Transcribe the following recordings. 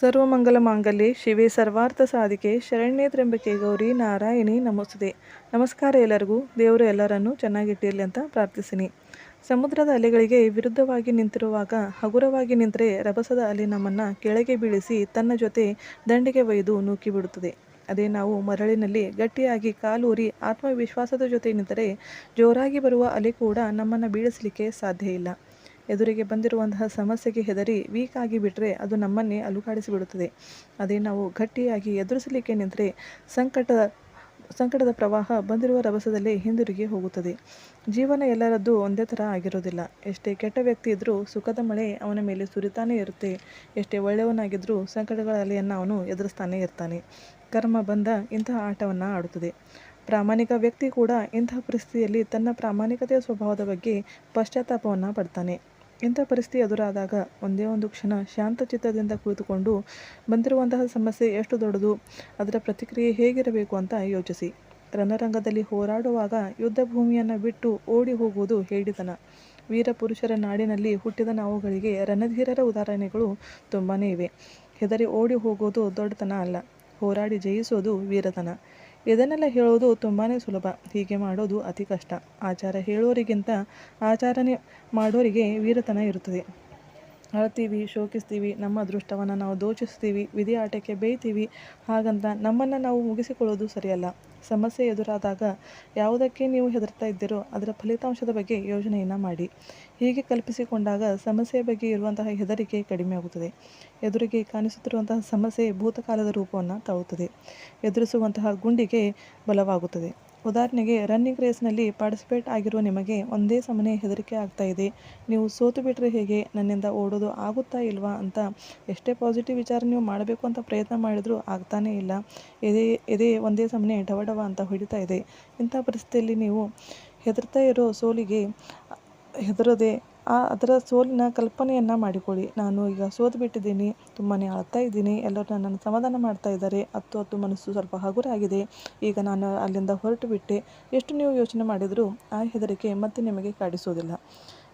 ಸರ್ವಮಂಗಲ ಮಾಂಗಲ್ಯ, ಶಿವೆ ಸರ್ವಾರ್ಥ ಸಾಧಿಕೆ, ಶರಣ್ಯ ತ್ರ್ಯಂಬಕೆ ಗೌರಿ, ನಾರಾಯಣಿ ನಮೋಸ್ತುತೆ. ನಮಸ್ಕಾರ ಎಲ್ಲರಿಗೂ, ದೇವರು ಎಲ್ಲರನ್ನೂ ಚೆನ್ನಾಗಿಟ್ಟಿರಲಿ ಅಂತ ಪ್ರಾರ್ಥಿಸಿನಿ. ಸಮುದ್ರದ ಅಲೆಗಳಿಗೆ ವಿರುದ್ಧವಾಗಿ ನಿಂತಿರುವಾಗ, ಹಗುರವಾಗಿ ನಿಂತರೆ ರಭಸದ ಅಲೆ ನಮ್ಮನ್ನು ಕೆಳಗೆ ಬೀಳಿಸಿ ತನ್ನ ಜೊತೆ ದಂಡಿಗೆ ಒಯ್ದು ನೂಕಿಬಿಡುತ್ತದೆ. ಅದೇ ನಾವು ಮರಳಿನಲ್ಲಿ ಗಟ್ಟಿಯಾಗಿ ಕಾಲೂರಿ ಆತ್ಮವಿಶ್ವಾಸದ ಜೊತೆ ನಿಂತರೆ ಜೋರಾಗಿ ಬರುವ ಅಲೆ ಕೂಡ ನಮ್ಮನ್ನು ಬೀಳಿಸಲಿಕ್ಕೆ ಸಾಧ್ಯ ಇಲ್ಲ. ಎದುರಿಗೆ ಬಂದಿರುವಂತಹ ಸಮಸ್ಯೆಗೆ ಹೆದರಿ ವೀಕ್ ಆಗಿ ಬಿಟ್ಟರೆ ಅದು ನಮ್ಮನ್ನೇ ಅಲುಗಾಡಿಸಿಬಿಡುತ್ತದೆ. ಅದೇ ನಾವು ಗಟ್ಟಿಯಾಗಿ ಎದುರಿಸಲಿಕ್ಕೆ ನಿಂತರೆ ಸಂಕಟ, ಸಂಕಟದ ಪ್ರವಾಹ ಬಂದಿರುವ ರಭಸದಲ್ಲೇ ಹಿಂದಿರುಗಿ ಹೋಗುತ್ತದೆ. ಜೀವನ ಎಲ್ಲರದ್ದು ಒಂದೇ ಥರ ಆಗಿರೋದಿಲ್ಲ ಎಷ್ಟೇ ಕೆಟ್ಟ ವ್ಯಕ್ತಿ ಇದ್ದರೂ ಸುಖದ ಮಳೆ ಅವನ ಮೇಲೆ ಸುರಿತಾನೇ ಇರುತ್ತೆ. ಎಷ್ಟೇ ಒಳ್ಳೆಯವನಾಗಿದ್ದರೂ ಸಂಕಟಗಳ ಅಲೆಯನ್ನು ಅವನು ಎದುರಿಸ್ತಾನೇ ಇರ್ತಾನೆ. ಕರ್ಮ ಬಂದ ಇಂತಹ ಆಟವನ್ನು ಆಡುತ್ತದೆ. ಪ್ರಾಮಾಣಿಕ ವ್ಯಕ್ತಿ ಕೂಡ ಇಂತಹ ಪರಿಸ್ಥಿತಿಯಲ್ಲಿ ತನ್ನ ಪ್ರಾಮಾಣಿಕತೆಯ ಸ್ವಭಾವದ ಬಗ್ಗೆ ಪಶ್ಚಾತ್ತಾಪವನ್ನು ಪಡ್ತಾನೆ. ಇಂಥ ಪರಿಸ್ಥಿತಿ ಎದುರಾದಾಗ ಒಂದೇ ಒಂದು ಕ್ಷಣ ಶಾಂತ ಚಿತ್ತದಿಂದ ಕುಳಿತುಕೊಂಡು ಬಂದಿರುವಂತಹ ಸಮಸ್ಯೆ ಎಷ್ಟು ದೊಡ್ಡದು, ಅದರ ಪ್ರತಿಕ್ರಿಯೆ ಹೇಗಿರಬೇಕು ಅಂತ ಯೋಚಿಸಿ. ರಣರಂಗದಲ್ಲಿ ಹೋರಾಡುವಾಗ ಯುದ್ಧ ಭೂಮಿಯನ್ನು ಬಿಟ್ಟು ಓಡಿ ಹೋಗುವುದು ಹೇಳಿದನ ವೀರ ಪುರುಷರ ನಾಡಿನಲ್ಲಿ ಹುಟ್ಟಿದ ನಾವುಗಳಿಗೆ ರಣಧೀರರ ಉದಾಹರಣೆಗಳು ತುಂಬಾ ಇವೆ. ಹೆದರಿ ಓಡಿ ಹೋಗೋದು ದೊಡ್ಡತನ ಅಲ್ಲ. ಹೋರಾಡಿ ಜಯಿಸೋದು ವೀರತನ. ಇದನ್ನೆಲ್ಲ ಹೇಳೋದು ತುಂಬಾ ಸುಲಭ. ಹೀಗೆ ಮಾಡೋದು ಅತಿ ಕಷ್ಟ. ಆಚಾರ ಹೇಳೋರಿಗಿಂತ ಆಚರಣೆ ಮಾಡೋರಿಗೆ ವೀರತನ ಇರುತ್ತದೆ. ಅಳ್ತೀವಿ ಶೋಕಿಸ್ತೀವಿ, ನಮ್ಮ ಅದೃಷ್ಟವನ್ನು ನಾವು ದೋಚಿಸ್ತೀವಿ ವಿಧಿ ಆಟಕ್ಕೆ ಬೇಯ್ತೀವಿ, ಹಾಗಂತ ನಮ್ಮನ್ನು ನಾವು ಮುಗಿಸಿಕೊಳ್ಳೋದು ಸರಿಯಲ್ಲ. ಸಮಸ್ಯೆ ಎದುರಾದಾಗ ಯಾವುದಕ್ಕೆ ನೀವು ಹೆದರ್ತಾ ಇದ್ದೀರೋ ಅದರ ಫಲಿತಾಂಶದ ಬಗ್ಗೆ ಯೋಜನೆಯನ್ನು ಮಾಡಿ. ಹೀಗೆ ಕಲ್ಪಿಸಿಕೊಂಡಾಗ ಸಮಸ್ಯೆಯ ಬಗ್ಗೆ ಇರುವಂತಹ ಹೆದರಿಕೆ ಕಡಿಮೆಯಾಗುತ್ತದೆ ಎದುರಿಗೆ ಕಾಣಿಸುತ್ತಿರುವಂತಹ ಸಮಸ್ಯೆ ಭೂತಕಾಲದ ರೂಪವನ್ನು ತಾಳುತ್ತದೆ ಎದುರಿಸುವಂತಹ ಗುಂಡಿಗೆ ಬಲವಾಗುತ್ತದೆ. ಉದಾಹರಣೆಗೆ ರನ್ನಿಂಗ್ ರೇಸ್ನಲ್ಲಿ ಪಾರ್ಟಿಸಿಪೇಟ್ ಆಗಿರುವ ನಿಮಗೆ ಒಂದೇ ಸಮನೆ ಹೆದರಿಕೆ ಆಗ್ತಾ ಇದೆ. ನೀವು ಸೋತು ಬಿಟ್ಟರೆ ಹೇಗೆ? ನನ್ನಿಂದ ಓಡೋದು ಆಗುತ್ತಾ ಇಲ್ವಾ ಅಂತ ಎಷ್ಟೇ ಪಾಸಿಟಿವ್ ವಿಚಾರ ನೀವು ಮಾಡಬೇಕು ಅಂತ ಪ್ರಯತ್ನ ಮಾಡಿದರೂ ಆಗ್ತಾನೇ ಇಲ್ಲ. ಎದೆ ಎದೆ ಒಂದೇ ಸಮನೆ ಡವಡವ ಅಂತ ಹೊಡಿತಾ ಇದೆ. ಇಂಥ ಪರಿಸ್ಥಿತಿಯಲ್ಲಿ ನೀವು ಹೆದರ್ತಾ ಇರೋ ಸೋಲಿಗೆ ಹೆದರದೆ ಆ, ಅದರ ಸೋಲಿನ ಕಲ್ಪನೆಯನ್ನು ಮಾಡಿಕೊಳ್ಳಿ. ನಾನು ಈಗ ಸೋತು ಬಿಟ್ಟಿದ್ದೀನಿ ತುಂಬಾ ಅಳ್ತಾ ಇದ್ದೀನಿ ಎಲ್ಲರೂ ನನ್ನನ್ನು ಸಮಾಧಾನ ಮಾಡ್ತಾ ಇದ್ದಾರೆ, ಹತ್ತು ಹತ್ತು ಮನಸ್ಸು ಸ್ವಲ್ಪ ಹಗುರ ಆಗಿದೆ, ಈಗ ನಾನು ಅಲ್ಲಿಂದ ಹೊರಟು ಬಿಟ್ಟೆ. ಎಷ್ಟು ನೀವು ಯೋಚನೆ ಮಾಡಿದರೂ ಆ ಹೆದರಿಕೆ ಮತ್ತೆ ನಿಮಗೆ ಕಾಡಿಸೋದಿಲ್ಲ.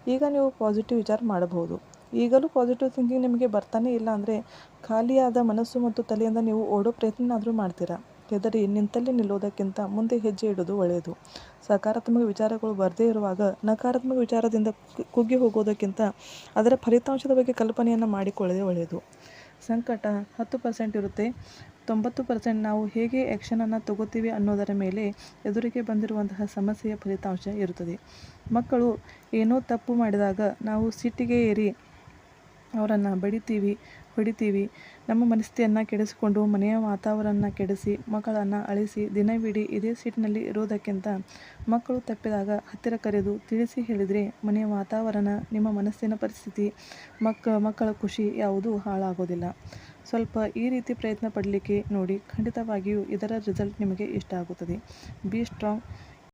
ಈಗ ನೀವು ಪಾಸಿಟಿವ್ ವಿಚಾರ ಮಾಡಬಹುದು. ಈಗಲೂ ಪಾಸಿಟಿವ್ ಥಿಂಕಿಂಗ್ ನಿಮಗೆ ಬರ್ತಾನೆ ಇಲ್ಲ ಅಂದರೆ ಖಾಲಿಯಾದ ಮನಸ್ಸು ಮತ್ತು ತಲೆಯಿಂದ ನೀವು ಓಡೋ ಪ್ರಯತ್ನನಾದರೂ ಮಾಡ್ತೀರಾ? ಹೆದರಿ ನಿಂತಲ್ಲಿ ನಿಲ್ಲೋದಕ್ಕಿಂತ ಮುಂದೆ ಹೆಜ್ಜೆ ಇಡೋದು ಒಳ್ಳೆಯದು. ಸಕಾರಾತ್ಮಕ ವಿಚಾರಗಳು ಬರದೇ ಇರುವಾಗ ನಕಾರಾತ್ಮಕ ವಿಚಾರದಿಂದ ಕುಗ್ಗಿ ಹೋಗೋದಕ್ಕಿಂತ ಅದರ ಫಲಿತಾಂಶದ ಬಗ್ಗೆ ಕಲ್ಪನೆಯನ್ನು ಮಾಡಿಕೊಳ್ಳದೆ ಒಳ್ಳೆಯದು. ಸಂಕಟ ಹತ್ತು ಪರ್ಸೆಂಟ್ ಇರುತ್ತೆ. ತೊಂಬತ್ತು ಪರ್ಸೆಂಟ್ ನಾವು ಹೇಗೆ ಆ್ಯಕ್ಷನನ್ನು ತಗೋತೀವಿ ಅನ್ನೋದರ ಮೇಲೆ ಎದುರಿಗೆ ಬಂದಿರುವಂತಹ ಸಮಸ್ಯೆಯ ಫಲಿತಾಂಶ ಇರುತ್ತದೆ. ಮಕ್ಕಳು ಏನೋ ತಪ್ಪು ಮಾಡಿದಾಗ ನಾವು ಸಿಟ್ಟಿಗೆ ಏರಿ ಅವರನ್ನು ಬಡಿತೀವಿ ಹೊಡಿತೀವಿ. ನಮ್ಮ ಮನಸ್ಥಿತಿಯನ್ನು ಕೆಡಿಸಿಕೊಂಡು ಮನೆಯ ವಾತಾವರಣ ಕೆಡಿಸಿ ಮಕ್ಕಳನ್ನು ಅಳಿಸಿ, ದಿನವಿಡೀ ಇದೇ ಸೀಟಿನಲ್ಲಿ ಇರೋದಕ್ಕಿಂತ ಮಕ್ಕಳು ತಪ್ಪಿದಾಗ ಹತ್ತಿರ ಕರೆದು ತಿಳಿಸಿ ಹೇಳಿದರೆ ಮನೆಯ ವಾತಾವರಣ, ನಿಮ್ಮ ಮನಸ್ಸಿನ ಪರಿಸ್ಥಿತಿ ಮಕ್ಕ ಮಕ್ಕಳ ಖುಷಿ ಯಾವುದೂ ಹಾಳಾಗೋದಿಲ್ಲ. ಸ್ವಲ್ಪ ಈ ರೀತಿ ಪ್ರಯತ್ನ ಪಡಲಿಕ್ಕೆ ನೋಡಿ ಖಂಡಿತವಾಗಿಯೂ ಇದರ ರಿಸಲ್ಟ್ ನಿಮಗೆ ಇಷ್ಟ ಆಗುತ್ತದೆ. Be strong